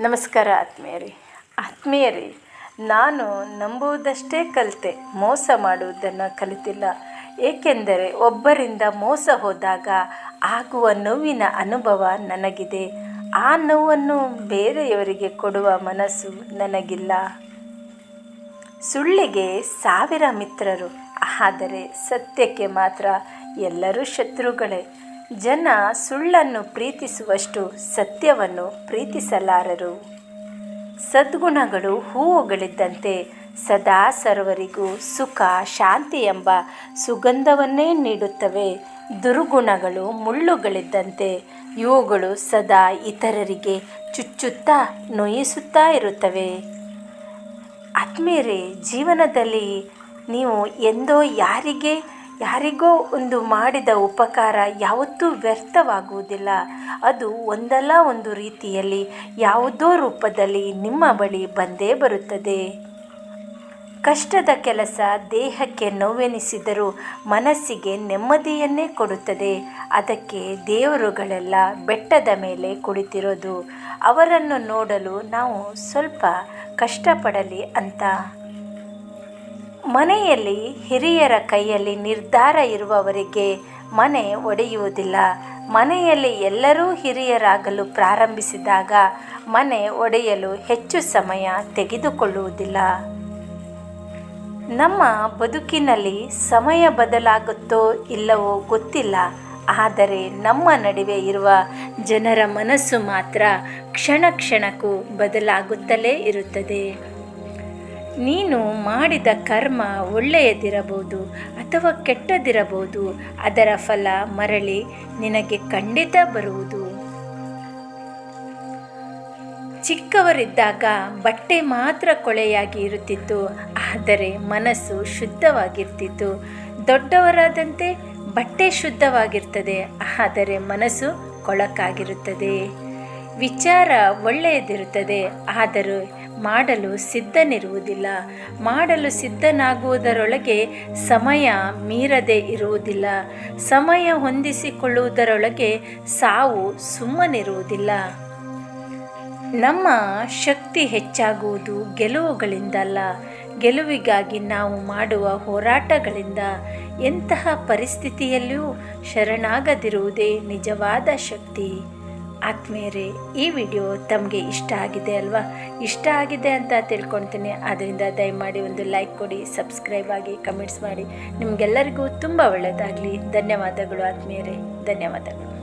ನಮಸ್ಕಾರ ಆತ್ಮೀಯರಿ. ಆತ್ಮೀಯರಿ, ನಾನು ನಂಬುವುದಷ್ಟೇ ಕಲಿತೆ, ಮೋಸ ಮಾಡುವುದನ್ನು ಕಲಿತಿಲ್ಲ. ಏಕೆಂದರೆ ಒಬ್ಬರಿಂದ ಮೋಸ ಹೋದಾಗ ಆಗುವ ನೋವಿನ ಅನುಭವ ನನಗಿದೆ. ಆ ನೋವನ್ನು ಬೇರೆಯವರಿಗೆ ಕೊಡುವ ಮನಸ್ಸು ನನಗಿಲ್ಲ. ಸುಳ್ಳಿಗೆ ಸಾವಿರ ಮಿತ್ರರು, ಆದರೆ ಸತ್ಯಕ್ಕೆ ಮಾತ್ರ ಎಲ್ಲರೂ ಶತ್ರುಗಳೇ. ಜನ ಸುಳ್ಳನ್ನು ಪ್ರೀತಿಸುವಷ್ಟು ಸತ್ಯವನ್ನು ಪ್ರೀತಿಸಲಾರರು. ಸದ್ಗುಣಗಳು ಹೂವುಗಳಿದ್ದಂತೆ ಸದಾ ಸರ್ವರಿಗೂ ಸುಖ, ಶಾಂತಿ ಎಂಬ ಸುಗಂಧವನ್ನೇ ನೀಡುತ್ತವೆ. ದುರ್ಗುಣಗಳು ಮುಳ್ಳುಗಳಿದ್ದಂತೆ ಇವುಗಳು ಸದಾ ಇತರರಿಗೆ ಚುಚ್ಚುತ್ತಾ ನೋಯಿಸುತ್ತಾ ಇರುತ್ತವೆ. ಆತ್ಮೀಯರೇ ಜೀವನದಲ್ಲಿ ನೀವು ಎಂದೋ ಯಾರಿಗೆ ಯಾರಿಗೋ ಒಂದು ಮಾಡಿದ ಉಪಕಾರ ಯಾವತ್ತೂ ವ್ಯರ್ಥವಾಗುವುದಿಲ್ಲ. ಅದು ಒಂದಲ್ಲ ಒಂದು ರೀತಿಯಲ್ಲಿ ಯಾವುದೋ ರೂಪದಲ್ಲಿ ನಿಮ್ಮ ಬಳಿ ಬಂದೇ ಬರುತ್ತದೆ. ಕಷ್ಟದ ಕೆಲಸ ದೇಹಕ್ಕೆ ನೋವೆನಿಸಿದರೂ ಮನಸ್ಸಿಗೆ ನೆಮ್ಮದಿಯನ್ನೇ ಕೊಡುತ್ತದೆ. ಅದಕ್ಕೆ ದೇವರುಗಳೆಲ್ಲ ಬೆಟ್ಟದ ಮೇಲೆ ಕುಳಿತಿರೋದು. ಅವರನ್ನು ನೋಡಲು ನಾವು ಸ್ವಲ್ಪ ಕಷ್ಟಪಡಲಿ ಅಂತ. ಮನೆಯಲ್ಲಿ ಹಿರಿಯರ ಕೈಯಲ್ಲಿ ನಿರ್ಧಾರ ಇರುವವರಿಗೆ ಮನೆ ಒಡೆಯುವುದಿಲ್ಲ. ಮನೆಯಲ್ಲಿ ಎಲ್ಲರೂ ಹಿರಿಯರಾಗಲು ಪ್ರಾರಂಭಿಸಿದಾಗ ಮನೆ ಒಡೆಯಲು ಹೆಚ್ಚು ಸಮಯ ತೆಗೆದುಕೊಳ್ಳುವುದಿಲ್ಲ. ನಮ್ಮ ಬದುಕಿನಲ್ಲಿ ಸಮಯ ಬದಲಾಗುತ್ತೋ ಇಲ್ಲವೋ ಗೊತ್ತಿಲ್ಲ. ಆದರೆ ನಮ್ಮ ನಡುವೆ ಇರುವ ಜನರ ಮನಸ್ಸು ಮಾತ್ರ ಕ್ಷಣ ಕ್ಷಣಕ್ಕೂ ಬದಲಾಗುತ್ತಲೇ ಇರುತ್ತದೆ. ನೀನು ಮಾಡಿದ ಕರ್ಮ ಒಳ್ಳೆಯದಿರಬಹುದು ಅಥವಾ ಕೆಟ್ಟದಿರಬಹುದು, ಅದರ ಫಲ ಮರಳಿ ನಿನಗೆ ಖಂಡಿತ ಬರುವುದು. ಚಿಕ್ಕವರಿದ್ದಾಗ ಬಟ್ಟೆ ಮಾತ್ರ ಕೊಳೆಯಾಗಿ ಇರುತ್ತಿತ್ತು, ಆದರೆ ಮನಸ್ಸು ಶುದ್ಧವಾಗಿರ್ತಿತ್ತು. ದೊಡ್ಡವರಾದಂತೆ ಬಟ್ಟೆ ಶುದ್ಧವಾಗಿರ್ತದೆ, ಆದರೆ ಮನಸ್ಸು ಕೊಳಕಾಗಿರುತ್ತದೆ. ವಿಚಾರ ಒಳ್ಳೆಯದಿರುತ್ತದೆ, ಆದರೂ ಮಾಡಲು ಸಿದ್ಧನಿರುವುದಿಲ್ಲ. ಮಾಡಲು ಸಿದ್ಧನಾಗುವುದರೊಳಗೆ ಸಮಯ ಮೀರದೆ ಇರುವುದಿಲ್ಲ. ಸಮಯ ಹೊಂದಿಸಿಕೊಳ್ಳುವುದರೊಳಗೆ ಸಾವು ಸುಮ್ಮನಿರುವುದಿಲ್ಲ. ನಮ್ಮ ಶಕ್ತಿ ಹೆಚ್ಚಾಗುವುದು ಗೆಲುವುಗಳಿಂದಲ್ಲ. ಗೆಲುವಿಗಾಗಿ ನಾವು ಮಾಡುವ ಹೋರಾಟಗಳಿಂದ ಎಂತಹ ಪರಿಸ್ಥಿತಿಯಲ್ಲಿಯೂ ಶರಣಾಗದಿರುವುದೇ ನಿಜವಾದ ಶಕ್ತಿ. ಆತ್ಮೀಯರೇ, ಈ ವಿಡಿಯೋ ತಮಗೆ ಇಷ್ಟ ಆಗಿದೆ ಅಲ್ವಾ? ಇಷ್ಟ ಆಗಿದೆ ಅಂತ ತಿಳ್ಕೊಳ್ತೀನಿ. ಅದರಿಂದ ದಯಮಾಡಿ ಒಂದು ಲೈಕ್ ಕೊಡಿ ಸಬ್ಸ್ಕ್ರೈಬ್ ಆಗಿ ಕಮೆಂಟ್ಸ್ ಮಾಡಿ. ನಿಮಗೆಲ್ಲರಿಗೂ ತುಂಬ ಒಳ್ಳೆಯದಾಗಲಿ ಧನ್ಯವಾದಗಳು ಆತ್ಮೀಯರೇ. ಧನ್ಯವಾದಗಳು.